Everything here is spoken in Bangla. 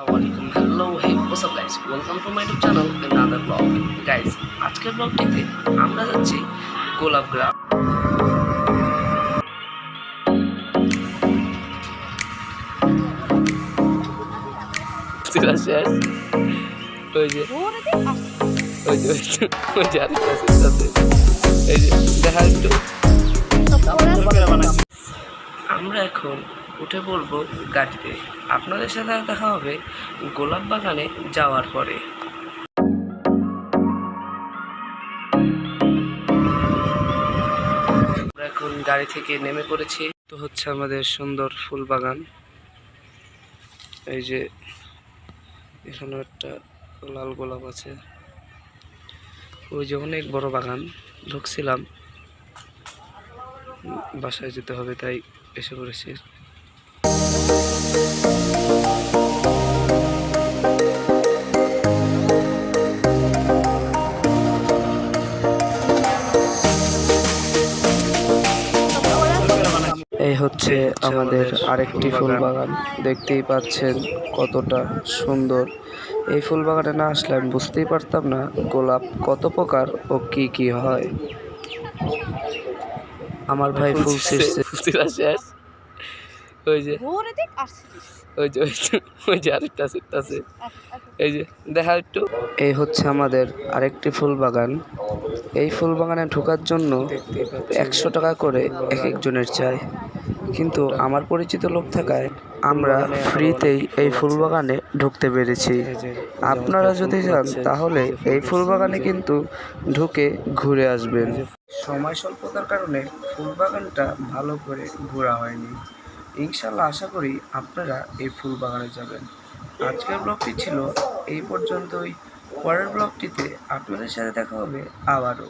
আসসালামু আলাইকুম hello hey what's up guys welcome to my YouTube channel another vlog guys আজকের ব্লগটিতে আমরা যাচ্ছি গোলাপ গ্রাম। শেষ ওই যে ওই যে ওই যে ওই যে আরেকটা সিট আছে। এই যে দেখা একটু। আমরা এখন উঠে পড়ব গাড়িতে। আপনাদের সাথে দেখা হবে গোলাপ বাগানে যাওয়ার পরে। এখন গাড়ি থেকে নেমে পড়েছি। তো হচ্ছে আমাদের সুন্দর ফুল বাগান। এই যে এখানে একটা লাল গোলাপ আছে। ওই যে অনেক বড় বাগান, ঢুকছিলাম। বাসায় যেতে হবে তাই এসে পড়েছি। এই হচ্ছে আমাদের আরেকটি ফুল বাগান দেখতেই পাচ্ছেন কতটা সুন্দর। এই ফুল বাগানে না আসলে আমি বুঝতেই পারতাম না গোলাপ কত প্রকার ও কি কি হয়। আমার ভাই ফুল ছিঁড়ছে শেষ। ওই যে ওই যে ওই যে আরেকটা আছে এই যে দেখা একটু। এই হচ্ছে আমাদের আরেকটি ফুল বাগান এই ফুল বাগানে ঢোকার জন্য একশো টাকা করে এক একজনের চাই। কিন্তু আমার পরিচিত লোক থাকায় আমরা ফ্রিতেই এই ফুল বাগানে ঢুকতে পেরেছি। আপনারা যদি যান তাহলে এই ফুল বাগানে কিন্তু ঢুকে ঘুরে আসবেন। সময় স্বল্পতার কারণে ফুল বাগানটা ভালো করে ঘোরা হয়নি। ইনশাল্লাহ আশা করি আপনারা এই ফুল বাগানে যাবেন। আজকের ব্লগটি ছিল এই পর্যন্তই। পরের ব্লগটিতে আপনাদের সাথে দেখা হবে আবারও।